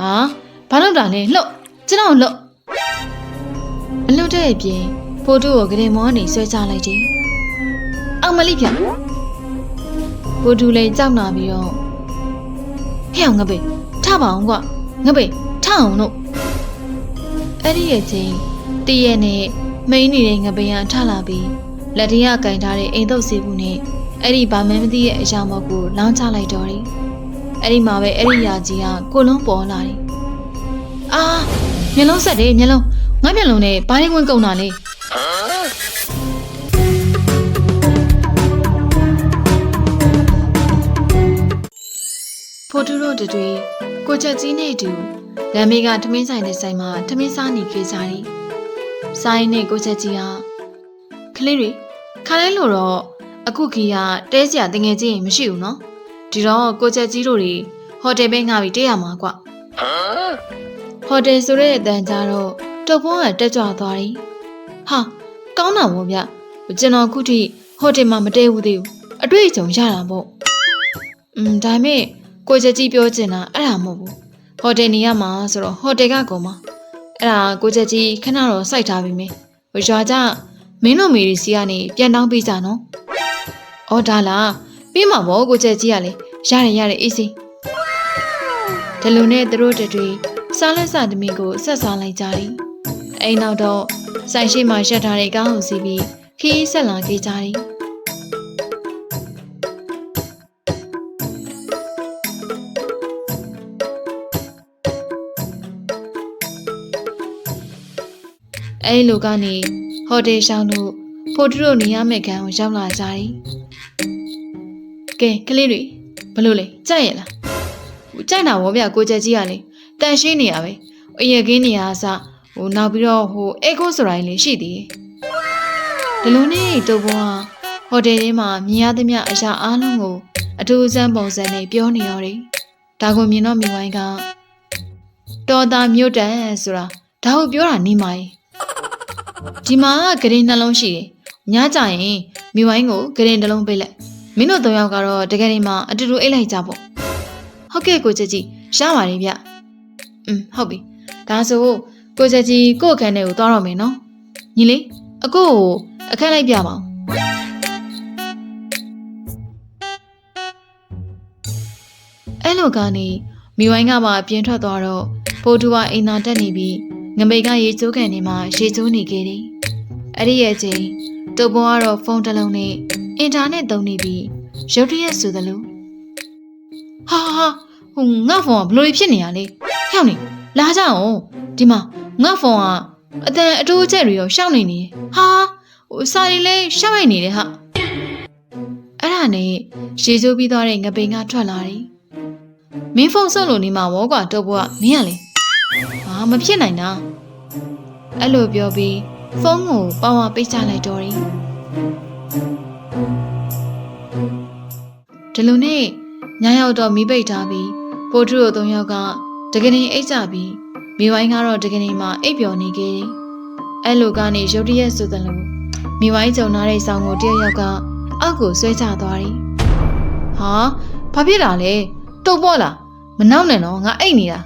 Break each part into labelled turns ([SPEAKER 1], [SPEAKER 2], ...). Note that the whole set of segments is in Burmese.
[SPEAKER 1] ဟာဘာလို့တာလဲလှုပ်ကျွန်တော်လှုပ်အလှုပ်တဲ့အပြင်ဖိုးတူကိုဂရင်မောကနေဆွဲချလိုက်တယ်အောင်မလိဖြတ်ဖိုးတူလည်းကြောက်လာပြီးတော့ဟဲ့အောင်ငါပဲထပါအောင်ကွာငါပဲထအောင်လို့အဲ့ဒီရဲ့ချင်းတည့်ရဲ့နဲ့မိန်းနေတဲ့ငပင်ကထလာပြီးလက်ထရကင်ထားတဲ့အိမ်တုပ်စီဘူးနဲ့အဲ့ဒီဘာမှမသိရဲ့အရာမောက်ကိုလောင်းချလိုက်တော့တယ် အဲ့ဒီမှာပဲအဲ့ဒီယာကြီးကကိုလုံးပေါ်လာတယ်အာမျက်လုံးဆက်တယ်မျက်လုံးငါမျက်လုံးနဲ့ဘာရင်ဝင်ကုန်တာလဲဖိုတူတို့တွေကိုချက်ကြီးနဲ့အတူလမ်းမေးကထမင်းဆိုင်တဲ့ဆိုင်မှာထမင်းစားနေခဲ့ကြတယ်။ဆိုင်နဲ့ကိုချက်ကြီးကကလေးတွေခါလဲလို့တော့အခုခီကတဲစရာတငယ်ချင်းမရှိဘူးနော်။ ဒီတော့ကိုချက်ကြီးတို့တွေဟိုတယ်ပဲငှားပြီးတဲရမှာကွ။ဟိုတယ်ဆိုတဲ့အတန်ကြတော့တုပ်ပွားကတက်ကြွသွားတယ်။ဟာကောင်းတာပေါ့ဗျ။ကျွန်တော်ခုထိဟိုတယ်မှာမတဲဘူးသေးဘူး။အတွေ့အကြုံရတာပေါ့။อืมဒါပေမဲ့ကိုချက်ကြီးပြောချင်တာအဲ့ဒါမဟုတ်ဘူးဟိုတယ်နေရမှာဆိုတော့ဟိုတယ်ကကုန်မှာအဲ့ဒါကိုချက်ကြီးခဏတော့စိုက်ထားပြီမေဟိုရွာကြမင်းတို့မေရီစီကနေပြန်တောင်းပေးကြနော်အော်ဒါလား ပြီးမှာဗောကိုချက်ကြီးကလေရတယ်ရတယ်အေးစီဒီလိုနဲ့သူတို့တွေစားလက်စားသမီးကိုဆက်စားလိုက်ကြတယ်အိမ်နောက်တော့ဆိုင်ရှိမှရှက်ထားတဲ့ကားကိုစီးပြီးခီးဆက်လာခဲ့ကြတယ်အဲ့ဒီလိုကနေဟိုတယ်ရှောင်းတို့ဖိုတူတို့နေရမယ့်ခံကိုရောက်လာကြတယ်။ ကဲကလေးတွေဘလို့လဲကြိုက်ရလား။ဟိုကြိုက်တာဗောဗျကိုချက်ကြီးကလေတန်ရှင်းနေရပဲ။အရကင်းနေရအစဟိုနောက်ပြီးတော့ဟိုအေကိုဆိုတာကြီးလေးရှိသေးတယ်။ဒီလိုနဲ့တုပ်ဘွားဟိုတယ်ထဲမှာမြင်ရသမျှအရာအလုံးကိုအထူးဆန်းပုံစံနဲ့ပြောနေရတယ်။ဒါကိုမြင်တော့မြင်ဝိုင်းကတော်သားမြို့တန်ဆိုတာဒါကိုပြောတာနေမှာကြီးဒီမှာဂရင်နှလုံးရှိတယ်။ညကြရင်မိဝိုင်းကိုဂရင်တစ်လုံးပေးလိုက်။ မင်းတို့သုံးယောက်ကတော့တကယ်ဒီမှာအတူတူအိတ်လိုက်ကြပေါ့။ဟုတ်ကဲ့ကိုချက်ကြီးရပါတယ်ဗျ။อืมဟုတ်ပြီ။ဒါဆိုကိုချက်ကြီးကို့အခန်းထဲကိုသွားတော့မယ်နော်။ညီလေးအကိုကိုအခန်းလိုက်ပြပါဦး။အဲ့လိုကနေမိဝိုင်းကပါအပြင်းထွက်သွားတော့ဖိုးတူကအိမ်သာတက်နေပြီးငမိတ်ကရေချိုးကန်နေမှာရေချိုးနေခဲ့တယ်။အဲ့ဒီရဲ့ချိန်တုပ်ပေါ်ကတော့ဖုန်းတစ်လုံးနဲ့ အင်တာနက်သုံးနေပြီးရုတ်တရက်ဆိုသလိုဟာဟာဟိုငါဖုန်းကဘလို့ဖြစ်နေရလဲ။ဟဲ့နေလာကြအောင်ဒီမှာငါဖုန်းကအတန်အတိုးချက်တွေရောရှောက်နေနေ။ဟာဟိုစာရီလေးရှောက်ရိုက်နေတယ်ဟာ။အဲ့ဒါနဲ့ရေချိုးပြီးသွားတဲ့ငပိန်ကထွက်လာတယ်။မင်းဖုန်းဆုပ်လို့နေမှာဝေါကွာတုပ်ပေါ်ကမင်းကလေဟာမဖြစ်နိုင်တာအဲ့လိုပြောပြီးဖုန်းကိုပေါဝါပိတ်ချလိုက်တော့တယ် ဒီလိုနဲ့ညရောက်တော့မိပိတ်ထားပြီးပိုထုတို့သုံးယောက်ကတကယ်အိတ်ကြပြီးမိဝိုင်းကတော့တကယ်မှာအိပ်ပျော်နေခဲ့တယ်အဲ့လိုကနေရုတ်တရက်ဆိုသလိုမိဝိုင်းကြုံလာတဲ့ဆောင်းကိုတယောက်ယောက်ကအောက်ကိုဆွဲချသွားတယ်ဟာဘာဖြစ်တာလဲတုတ်ပေါ့လားမနောက်နဲ့တော့ငါအိတ်နေတာ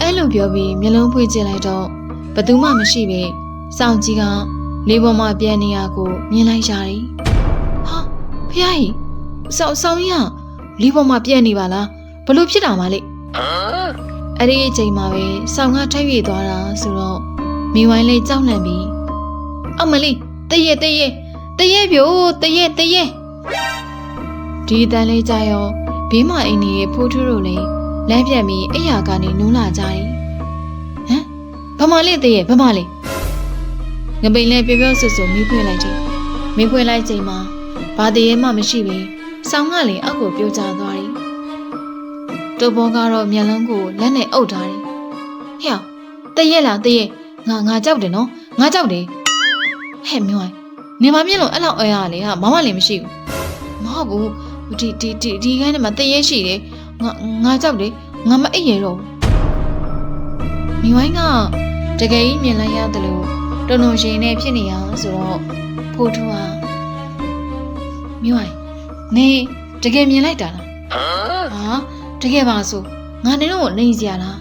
[SPEAKER 1] အဲ့လိုပြောပြီးမျက်လုံးဖွင့်ကြည့်လိုက်တော့ဘသူမှမရှိပဲစောင့်ကြီးက လေးပေါ်မှာပြန်နေရကိုမြင်လိုက်ရတယ်။ဟာဖះကြီးစောင့်စောင့်ကြီးကလေးပေါ်မှာပြန်နေပါလားဘလို့ဖြစ်တာမလဲ။အဲ့ဒီအချိန်မှာပဲစောင့်ကထိုက်၍သွားတာဆိုတော့မိဝိုင်းလေးကြောက်လန့်ပြီးအမလေးတရက်တရက်တရက်ပြိုတရက်တရက်ဒီတန်လေးကြရောဘေးမအိမ်ကြီးရဲ့ဖိုးထူးတို့လည်းလမ်းပြတ်ပြီးအိယာကနေနူးလာကြတယ်။ဟမ်ဗမာလေးတည်းရဲ့ဗမာလေး ငပိန်လဲပြောပြောဆွဆွမီးဖွင့်လိုက်တယ်။မီးဖွင့်လိုက်ချိန်မှာဘာတည်းရဲ့မှမရှိပဲဆောင်းကလည်းအောက်ကိုပြုတ်ကျသွားတယ်။တိုးဘောကတော့မျက်လုံးကိုလက်နဲ့အုပ်ထားတယ်။ဟဲ့တည့်ရဲ့လားတည့်ရဲ့ငါငါကြောက်တယ်နော်ငါကြောက်တယ်။ဟဲ့မြွိုင်းနေမမြင်လို့အဲ့လောက်အရရလေဟာမမလည်းမရှိဘူး။မဟုတ်ဘူးဒီဒီဒီဒီကန်းထဲမှာတည့်ရဲ့ရှိတယ်ငါငါကြောက်တယ်ငါမအိပ်ရတော့ဘူးမိဝိုင်းကတကယ်ကြီးမြင်လိုက်ရတယ်လို့ တုံတုံရှင်နဲ့ဖြစ်နေရအောင်ဆိုတော့ဖိုးထူဟာမိဝိုင်းနေတကယ်မြင်လိုက်တာလားဟာတကယ်ပါဆိုငါနေတော့နေစရာလား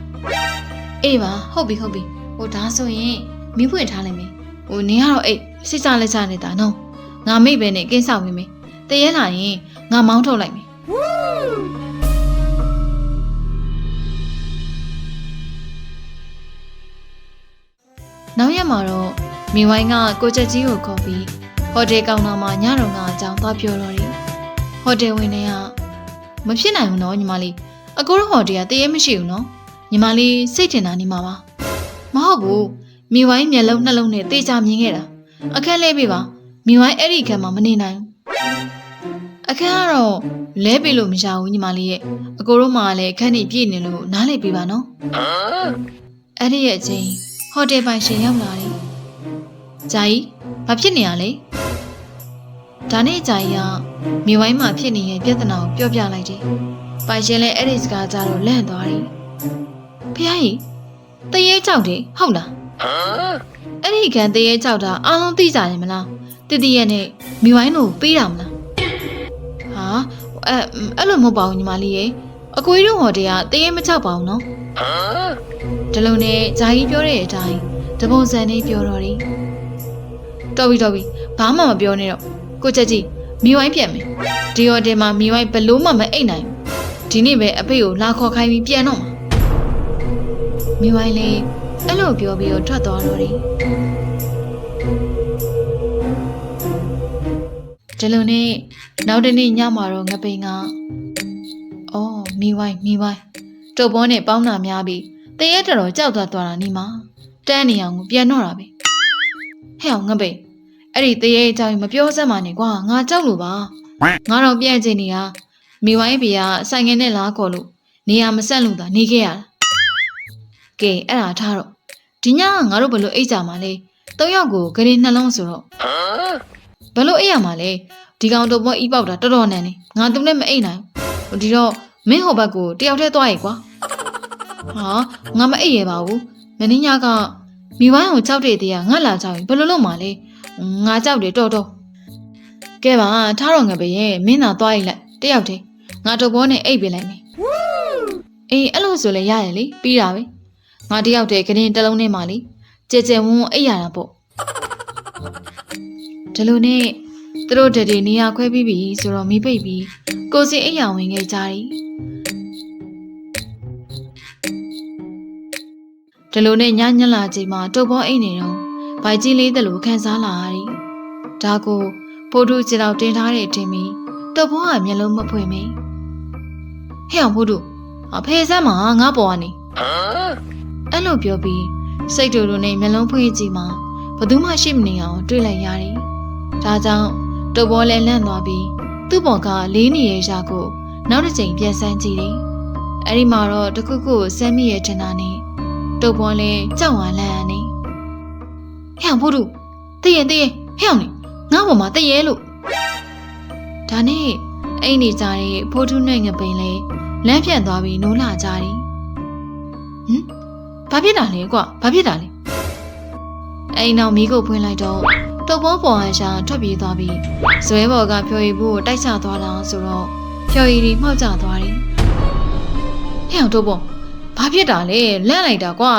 [SPEAKER 1] အေးပါဟုတ်ပြီဟုတ်ပြီဟိုဒါဆိုရင်မိဖွင့်ထားလိုက်မယ်ဟိုနေကတော့အိတ်စိတ်ချလက်ချနေတာနော်ငါမိတ်ပဲနဲ့ကင်းဆောင်မိမယ်တရေလာရင်ငါမောင်းထုတ်လိုက်မယ် နောက်ရက်မှာတော့မိဝိုင်းကကိုချက်ကြီးကိုခေါ်ပြီးဟိုတယ်ကောင်တာမှာညတော်ကအကြောင်းသွားပြောတော့တယ်ဟိုတယ်ဝင်တွေကမဖြစ်နိုင်ဘူးနော်ညီမလေးအကိုတို့ဟိုတယ်ကတရေမရှိဘူးနော်ညီမလေးစိတ်ထင်တာနေမှာပါမဟုတ်ဘူးမိဝိုင်းမျက်လုံးနှလုံးနဲ့တေချာမြင်ခဲ့တာအခက်လဲပေးပါမိဝိုင်းအဲ့ဒီခက်မှာမနေနိုင်ဘူးအခက်ကတော့လဲပေးလို့မရဘူးညီမလေးရဲ့အကိုတို့မှလည်းခက်နေပြည့်နေလို့နားလေပေးပါနော်အဲ့ဒီရဲ့အချိန် ဟိုတယ်ပိုင်ရှင်ရောက်လာတယ်ဂျာကြီးဘာဖြစ်နေရလဲဒါနဲ့ဂျာကြီးကမိဝိုင်းမှာဖြစ်နေတဲ့ပြဿနာကိုပြောပြလိုက်တယ်ပိုင်ရှင်လည်းအဲ့ဒီစကားကြတော့လန့်သွားတယ်ဖះကြီးတရေကြောက်တယ်ဟုတ်လားအဲ့ဒီခံတရေကြောက်တာအားလုံးသိကြတယ်မလားတတိယနဲ့မိဝိုင်းတို့ပေးတာမလားဟာအဲ့အဲ့လိုမဟုတ်ပါဘူးညီမလေးရေအကွေတို့ဟော်တွေကတရေမချောက်ပါဘူးနော် ဒီလိုနဲ့ဂျာကြီးပြောတဲ့အတိုင်းတပုံစံနဲ့ပြောတော့တယ်တော်ပြီတော်ပြီဘာမှမပြောနဲ့တော့ကိုချက်ကြီးမိဝိုင်းပြန်မယ်ဒီဟော်တယ်မှာမိဝိုင်းဘလို့မှမအိတ်နိုင်ဘူးဒီနေ့ပဲအဖေကိုလာခေါ်ခိုင်းပြီးပြန်တော့မှာမိဝိုင်းလေးအဲ့လိုပြောပြီးတော့ထွက်သွားတော့တယ်ဒီလိုနဲ့နောက်တနေ့ညမှာတော့ငပိန်ကအော်မိဝိုင်းမိဝိုင်း တုပ်ပေါ်နဲ့ပေါင်းတာများပြီးတရက်တော်တော်ကြောက်သွားသွားတာနေမှာတန်းနေအောင်ကိုပြန်တော့တာပဲဟဲ့အောင်ငပိန်အဲ့ဒီတရက်အကြောင်းမပြောစမ်းပါနဲ့ကွာငါကြောက်လို့ပါငါတော့ပြန့်ချင်နေတာမိဝိုင်းဖေကဆိုင်ငယ်နဲ့လားခေါ်လို့နေရာမဆက်လို့သာနေခဲ့ရတာကဲအဲ့ဒါထားတော့ဒီညကငါတို့ဘယ်လိုအိတ်ကြမှာလဲ၃ယောက်ကိုဂရေနှလုံးဆိုတော့ဘယ်လိုအိတ်ရမှာလဲဒီကောင်တော့ဘောအီးပေါက်တာတော်တော်နန်းနေငါသူနဲ့မအိတ်နိုင်ဘူးဒီတော့မင်းဟိုဘက်ကိုတယောက်တည်းသွားရေကွာ ဟာငါမအိတ်ရပါဘူးမင်းညကမိဝိုင်းကိုကြောက်တဲ့တရားငါလာကြောက်ရင်ဘယ်လိုလုပ်မှာလဲငါကြောက်တယ်တော်တော်ကဲပါထားတော့ငါပဲရဲ့မင်းသာသွားရိလိုက်တယောက်တည်းငါတော့ဘောနဲ့အိတ်ပေးလိုက်မယ်အေးအဲ့လိုဆိုလဲရရလေပြီးတာပဲငါတယောက်တည်းကရင်တစ်လုံးနဲ့မှလေကြဲကြဲဝန်းဝန်းအိပ်ရတာပေါ့ဒီလိုနဲ့သူတို့တည်းတည်းနေရာခွဲပြီးပြီဆိုတော့မိပိတ်ပြီးကိုစီအိပ်ရဝင်ခဲ့ကြတယ် ဒီလိုနဲ့ညညလာချိန်မှာတုပ်ပေါ်အိတ်နေတော့ဗိုက်ကြီးလေးတလူခံစားလာရတယ်ဒါကိုဖိုးထုခြေတော်တင်ထားတဲ့အထင်ပြီးတုပ်ပေါ်ကမျက်လုံးမဖွင့်မင်းဟဲ့အောင်ဖိုးထုအဖေဆန်းမှာငါပေါ်ကနေအဲ့လိုပြောပြီးစိတ်တူတူနဲ့မျက်လုံးဖွင့်ကြည့်မှဘသူမှရှိမနေအောင်တွေးလိုက်ရတယ်။ဒါကြောင့်တုပ်ပေါ်လဲလန့်သွားပြီးသူ့ပေါ်ကလေးနေရဲ့ရာကိုနောက်တစ်ချိန်ပြန်ဆန်းကြည့်တယ်။အဲ့ဒီမှာတော့တခုခုကိုစမ်းမိရဲ့ထင်တာနဲ့ တုပ်ပေါ်လဲကြောက်ဝါလန့်ရနေ။ဟဲ့အောင်ဖို့တူတည့်ရင်တည့်ရင်ဟဲ့အောင်နေငါ့ပေါ်မှာတည့်ရဲလို့ဒါနဲ့အိမ်နေကြတဲ့ဖိုးထုနဲ့ငပိန်လဲလမ်းဖြန့်သွားပြီးနိုးလာကြတယ်။ဟမ်ဘာဖြစ်တာလဲကွာဘာဖြစ်တာလဲအိမ်နောက်မီးကိုဖွင့်လိုက်တော့တုပ်ပေါ်ပေါ်ဟန်ရှာထွက်ပြေးသွားပြီးဇွဲဘော်ကဖြော်ရည်ဘူးကိုတိုက်ချသွားတာဆိုတော့ဖြော်ရည်ဒီမှောက်ကျသွားတယ်ဟဲ့အောင်တုပ်ပေါ် ဘာဖြစ်တာလဲလန့်လိုက်တာကွာ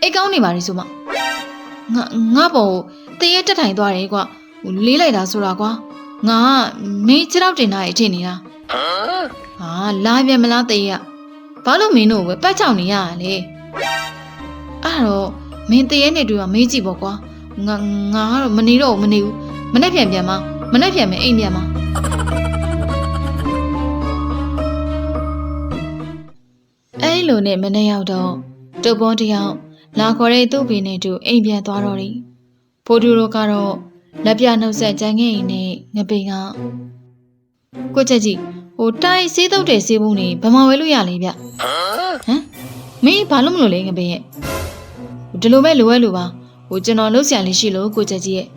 [SPEAKER 1] အိတ်ကောင်းနေပါလေဆိုမှငါငါပေါ်တရေတက်ထိုင်သွားတယ်ကွာဟိုလေးလိုက်တာဆိုတာကွာငါမင်းခြေတော့တင်ထားရဲ့အထင်နေတာဟာလာပြန်မလားတရေကဘာလို့မင်းတို့ပဲပတ်ချောင်နေရတာလဲအဲ့တော့မင်းတရေနဲ့တွေ့ကမေးကြည့်ပေါ့ကွာငါငါကတော့မနေတော့ဘူးမနေဘူးမနဲ့ပြန်ပြန်မမနဲ့ပြန်မယ်အိမ်ပြန်မ အဲ့လိုနဲ့မနဲ့ရောက်တော့တုပ်ပေါ်တယောက်လာခေါ်တဲ့သူ့ဖေနဲ့တူအိမ်ပြန်သွားတော့တယ်ဖိုးတူတို့ကတော့လက်ပြနှုတ်ဆက်ကြမ်းခဲ့ရင်နဲ့ငပိန်ကကိုချက်ကြီးဟိုတိုင်းစေးတုပ်တဲ့စေးဘူးနေဘယ်မှာဝဲလို့ရလဲဗျဟမ်မင်းဘာလို့မလို့လဲငပိန်ရဲ့ဒီလိုပဲလိုရဲလိုပါဟိုကျွန်တော်လှုပ်ဆန်လေးရှိလို့ကိုချက်ကြီးရဲ့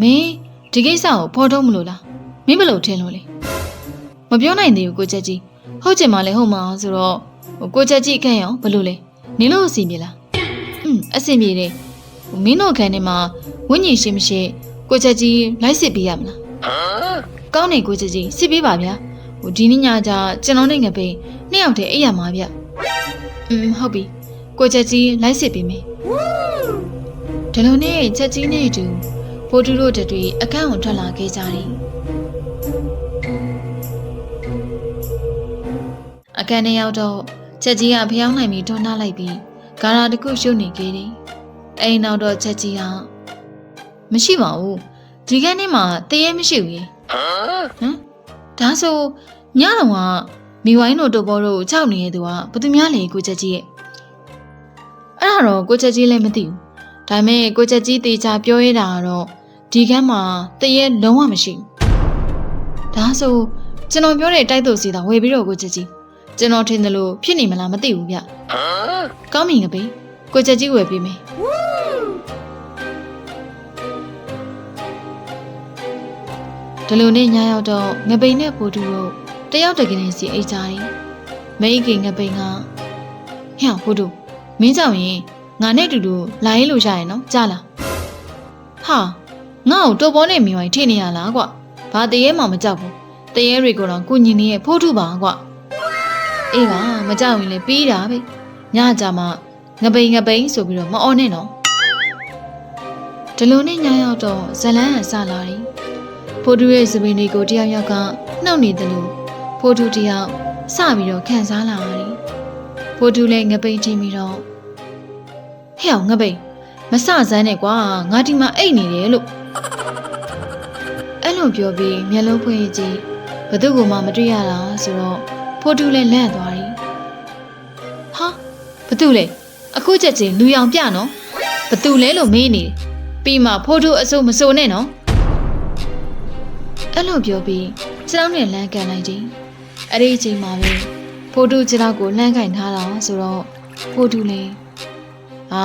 [SPEAKER 1] မင်းဒီကိစ္စကိုဖော်ထုတ်မလို့လားမင်းဘယ်လိုထင်လို့လဲမပြောနိုင်သေးဘူးကိုချက်ကြီး ဟုတ်ချင်မှလည်းဟုတ်မှာဆိုတော့ဟိုကိုချက်ကြီးအခန့်ရောဘယ်လိုလဲနင်လို့အစီမြေလားอืมအစီမြေတယ်ဟိုမင်းတို့အခန့်ထဲမှာဝိညာဉ်ရှိမရှိကိုချက်ကြီးလိုက်စစ်ပေးရမလားကောင်းနေကိုချက်ကြီးစစ်ပေးပါဗျာဟိုဒီနေ့ညကျကျွန်တော်နဲ့ငပိန် နှစ်ယောက်တည်းအိပ်ရမှာဗျอืมဟုတ်ပြီကိုချက်ကြီးလိုက်စစ်ပေးမယ်ဒီလိုနဲ့ချက်ကြီးနဲ့အတူဖိုးတူတို့တတွေအခန်းကိုထွက်လာခဲ့ကြတယ် အခန်းထဲရောက်တော့ချက်ကြီးကဖျောင်းနိုင်ပြီးထွန်းထားလိုက်ပြီးဂါရာတစ်ခုရှုပ်နေခဲ့တယ်အဲ့နောက်တော့ချက်ကြီးကမရှိပါဘူးဒီကနေ့မှတရေမရှိဘူးရေဟမ်ဒါဆိုညတော့ကမိဝိုင်းတို့တို့ဘောတို့ကိုကြောက်နေတဲ့သူကဘယ်သူများလဲကိုချက်ကြီးရဲ့အဲ့ဒါတော့ကိုချက်ကြီးလည်းမသိဘူးဒါပေမဲ့ကိုချက်ကြီးတေချာပြောရတာကတော့ဒီကမ်းမှာတရေလုံးဝမရှိဘူးဒါဆိုကျွန်တော်ပြောတဲ့တိုက်သူစီတာဝယ်ပြီးတော့ကိုချက်ကြီး ကျွန်တော်ထင်တယ်လို့ဖြစ်နေမလားမသိဘူးဗျကောင်းပြီငပေကိုချက်ကြီးဝယ်ပေးမယ်ဒီလိုနဲ့ညရောက်တော့ငပိန်နဲ့ပိုတူတို့တယောက်တကယ်နေစီအိတ်ကြတယ်မိတ်ကိငပိန်ကဟဲ့ပိုတူမင်းကြောင့်ရင်ငါနဲ့တူတူလာရေးလို့ရရင်နော်ကြားလားဟာငါ့ကိုတော်ပေါ်နဲ့မိဝိုင်းထိနေရလားကွဘာတရေမှမကြောက်ဘူးတရေတွေကိုတော့ကိုညင်နေရဲ့ဖိုးထုပါကွ အေးပါမကြောက်ရင်လည်းပြီးတာပဲညကြမှာငပိန်ငပိန်ဆိုပြီးတော့မအော်နဲ့နော်ဒီလိုနဲ့ညရောက်တော့ဇလန်းကစလာတယ်ဖိုးထုရဲ့စပင်းတွေကိုတယောက်ယောက်ကနှောက်နေတယ်လို့ဖိုးထုတယောက်စပြီးတော့ခံစားလာရတယ်ဖိုးထုလည်းငပိန်ချင်းပြီးတော့ဟဲ့အောင်ငပိန်မစစမ်းနဲ့ကွာငါဒီမှာအိတ်နေတယ်လို့အဲ့လိုပြောပြီးမျက်လုံးဖွင့်ကြည့်ဘသူ့ကိုမှမတွေ့ရတာဆိုတော့ ဖိုးထုလည်းလန့်သွားတယ်ဟာဘသူလဲအခုချက်ချင်းလူရောင်ပြနော်ဘသူလဲလို့မေးနေတယ်ပြီးမှဖိုးထုအစိုးမစိုးနဲ့နော်အဲ့လိုပြောပြီးခြေထောက်နဲ့လမ်းကန်လိုက်တယ်အဲ့ဒီအချိန်မှာပဲဖိုးထုခြေထောက်ကိုလှမ်းကင်ထားတာဆိုတော့ဖိုးထုလည်းဟာ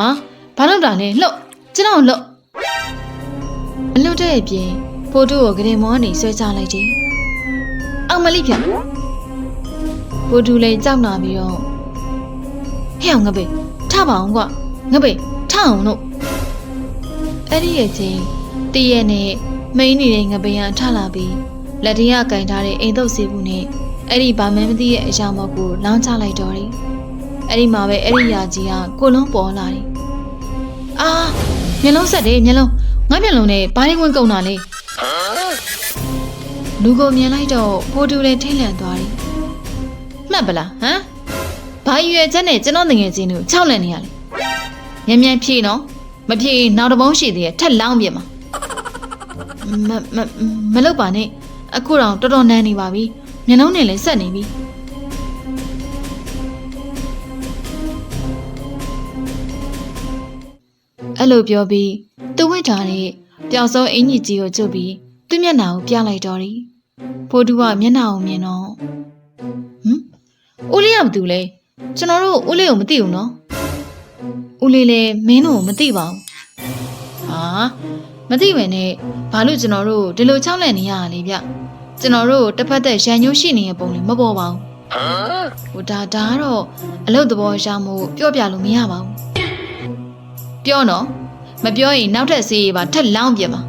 [SPEAKER 1] ဘာလို့တာလဲလှုပ်ခြေထောက်လှုပ်မလှုပ်တဲ့အပြင်ဖိုးထုကိုဂရင်မောကနေဆွဲချလိုက်တယ်အောင်မလိဖြတ် ဖိုးထုလည်းကြောက်လာပြီးတော့ဟဲ့အောင်ငါပဲထပါအောင်ကွာငါပဲထအောင်လို့အဲ့ဒီရဲ့ချင်းတည့်ရဲ့နဲ့မိန်းနေတဲ့ငပင်ကထလာပြီးလက်တရကင်ထားတဲ့အိမ်သုတ်စီဘူးနဲ့အဲ့ဒီဘာမှမသိရဲ့အရာမောက်ကိုလောင်းချလိုက်တော့တယ်အဲ့ဒီမှာပဲအဲ့ဒီယာကြီးကကိုလုံးပေါ်လာတယ်အာမျက်လုံးဆက်တယ်မျက်လုံးငါမျက်လုံးနဲ့ဘာရင်ဝင်ကုန်တာလဲလူကိုမြင်လိုက်တော့ဖိုးတူလည်းထိတ်လန့်သွားတယ်မှ တ်ပလားဟမ်ဘာရွယ်ချက်နဲ့ကျွန်တော်ငငယ်ချင်းတို့ခြောက်လန့်နေရလဲမြန်မြန်ဖြေနော်မဖြေရင်နောက်တစ်ပုံးရှိသေးရဲ့ထက်လောင်းပြမှာမမမလုပ်ပါနဲ့အခုတော့တော်တော်နန်းနေပါပြီမျက်နှာနဲ့လည်းဆက်နေပြီအဲ့လိုပြောပြီးသူဝိတ်ထားတဲ့ပျောက်ဆုံးအင်ကြီးကြီးကိုကျုပ်ပြီးသူ့မျက်နှာကိုပြလိုက်တော့တယ်ဖိုးတူကမျက်နှာကိုမြင်တော့ဟမ် ဦးလေးကဘာတူလဲကျွန်တော်တို့ဦးလေးကိုမသိဘူးနော်ဦးလေးလည်းမင်းတို့ကိုမသိပါဘူးဟာမသိဝင်နဲ့ဘာလို့ကျွန်တော်တို့ဒီလိုချောင်းလန့်နေရတာလဲဗျကျွန်တော်တို့တစ်ဖက်သက်ရန်ညိုးရှိနေတဲ့ပုံလေးမပေါ်ပါဘူးဟိုဒါဒါကတော့အလုတ်သဘောရမှုပြောပြလို့မရပါဘူးပြောနော်မပြောရင်နောက်ထပ်စီးရပါထက်လောင်းပြပါ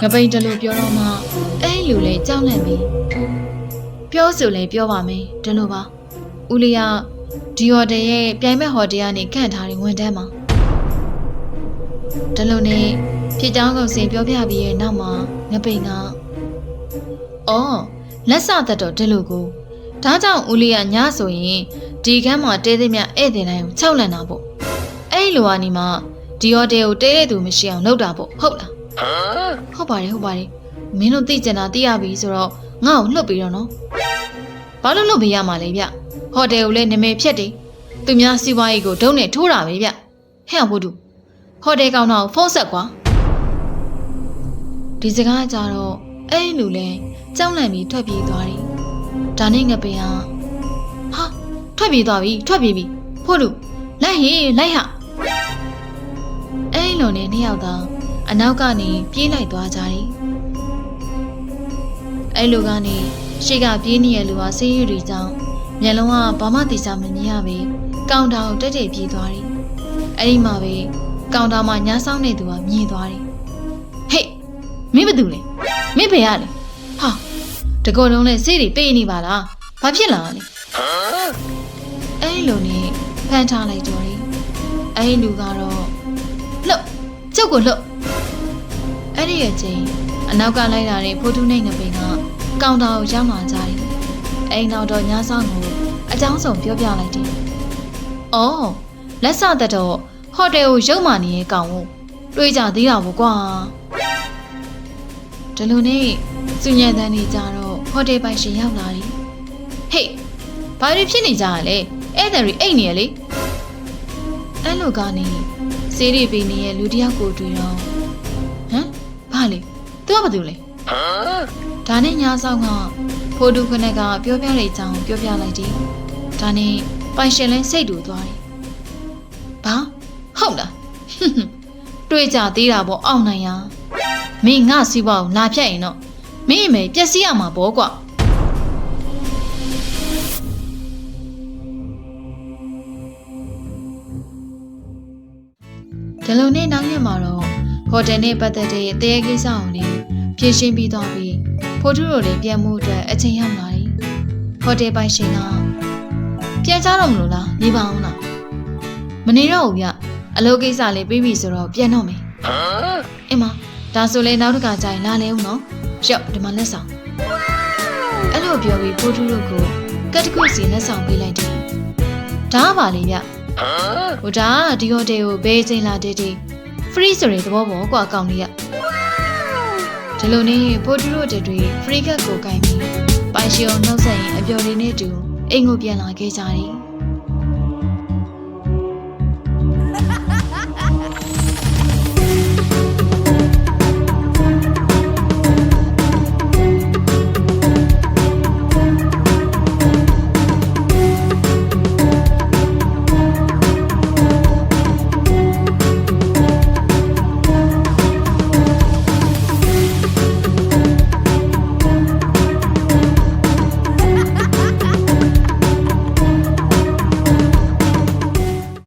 [SPEAKER 1] ငပိန်တလို့ပြောတော့မှအဲ့လူလေးကြောက်လန့်ပြီ ပြောဆိုလဲပြောပါမယ်ဒီလိုပါဦးလေးကဒီဟိုတယ်ရဲ့ပြိုင်မဲ့ဟိုတယ်ကနေခန့်ထားတဲ့ဝန်ထမ်းမှာဒီလိုနဲ့ဖြစ်ကြောင်းကုန်စင်ပြောပြပြီးရဲ့နောက်မှာငပိန်ကအော်လက်စသက်တော့ဒီလိုကိုဒါကြောင့်ဦးလေးကညဆိုရင်ဒီကမ်းမှာတဲသေးမြဧည့်သည်တိုင်းကိုခြောက်လန့်တာပေါ့အဲ့လိုကနေမှဒီဟိုတယ်ကိုတဲတဲ့သူမရှိအောင်လုပ်တာပေါ့ဟုတ်လားဟုတ်ပါတယ်ဟုတ်ပါတယ်မင်းတို့သိကျင်တာသိရပြီဆိုတော့ ငါ့ကိုလှုပ်ပြီးတော့နော်ဘာလို့လှုပ်ပေးရမှာလဲဗျဟိုတယ်ကိုလည်းနာမည်ဖြတ်တယ်သူများစီးပွားရေးကိုဒုံနဲ့ထိုးတာပဲဗျဟဲ့အောင်ဖို့တူဟိုတယ်ကောင်တော့ဖုန်းဆက်ကွာဒီစကားကြတော့အဲ့လူလဲကြောက်လန့်ပြီးထွက်ပြေးသွားတယ်ဒါနဲ့ငပိန်ဟာဟာထွက်ပြေးသွားပြီထွက်ပြေးပြီဖို့လူလိုက်ဟေးလိုက်ဟာအဲ့လိုနဲ့နှစ်ယောက်သားအနောက်ကနေပြေးလိုက်သွားကြတယ် အဲ့လိုကနေရှေ့ကပြေးနေတဲ့လူဟာဆေးရည်တွေကြောင့်မျက်လုံးကဘာမှတိကျမမြင်ရပဲကောင်တာကိုတက်တက်ပြေးသွားတယ်အဲ့ဒီမှာပဲကောင်တာမှာညားဆောင်နေသူကမြင်သွားတယ်ဟေးမင်းဘာတူလဲမင်းဘယ်ရလဲဟာတကောလုံးနဲ့ဆေးတွေပေးနေပါလားဘာဖြစ်လာလဲအဲဒီလိုနဲ့ဖမ်းထားလိုက်တော့တယ်အဲဒီလူကတော့လှုပ်ကျုပ်ကိုလှုပ်အဲ့ဒီအချိန်အနောက်ကလိုက်လာတဲ့ဖိုးထုနှိမ့်ငပိန်က ကောင်တာကိုရောက်လာကြတယ်အဲဒီနောက်တော့ညဆောင်ကိုအကြောင်းစုံပြောပြလိုက်တယ်အော်လက်စသက်တော့ဟိုတယ်ကိုရုပ်မာနေတဲ့ကောင်ကိုတွေးကြသေးတာပေါ့ကွာဒီလိုနဲ့စုညံတန်းနေကြတော့ဟိုတယ်ပိုင်ရှင်ရောက်လာတယ်ဟေးဘာတွေဖြစ်နေကြရလဲဧည့်သည်တွေအိတ်နေရလေအဲ့လိုကနေစေးရီပီနေရဲ့လူတစ်ယောက်ကိုတွေ့တော့ဟမ်ဘာလဲသူကဘာတူလဲ ဒါနဲ့ညာဆောင်ကဖိုးတူခနဲ့ကပြောပြတဲ့အကြောင်းပြောပြလိုက်တယ်ဒါနဲ့ပိုင်ရှင်လဲစိတ်တူသွားတယ်ဘာဟုတ်လားဟွန်းဟွန်းတွေ့ကြသေးတာပေါ့အောင်နိုင်ရမင်းငါစီးပွားကိုလာဖြတ်ရင်တော့မင်းအမေပျက်စီးရမှာပေါ့ကွာဒီလိုနဲ့နောက်ရက်မှာတော့ဟိုတယ်နဲ့ပတ်သက်တဲ့တရေကိစ္စကိုလည်းဖြည့်ရှင်းပြီးသွားပြီး ဖိုးထုတို့လည်းပြန်မှုအတွက်အချိန်ရောက်လာတယ်။ဟိုတယ်ပိုင်ရှင်ကပြန်ကြတော့မလို့လားနေပါအောင်လားမနေတော့ဘူးဗျအလုပ်ကိစ္စလေးပြီးပြီဆိုတော့ပြန်တော့မယ်အင်းမဒါဆိုလေနောက်တစ်ခါကျရင်လာလဲဦးနော်ရော့ဒီမှာလက်ဆောင်အဲ့လိုပြောပြီးဖိုးထုတို့ကိုကတ်တခုစီလက်ဆောင်ပေးလိုက်တယ်ဒါကပါလေဗျဟိုဒါကဒီဟိုတယ်ကိုဘယ်ချိန်လာတည်တည် free ဆိုတဲ့သဘောပေါ့ကွာအကောင့်လေးက ဒီလိုနဲ့ဖိုတူရိုတွေတွေ free cut ကိုကင်ပြီးပိုင်ရှင်အောင်နှုတ်ဆက်ရင်အပျော်လေးနဲ့တူအိမ်ကိုပြန်လာခဲ့ကြတယ်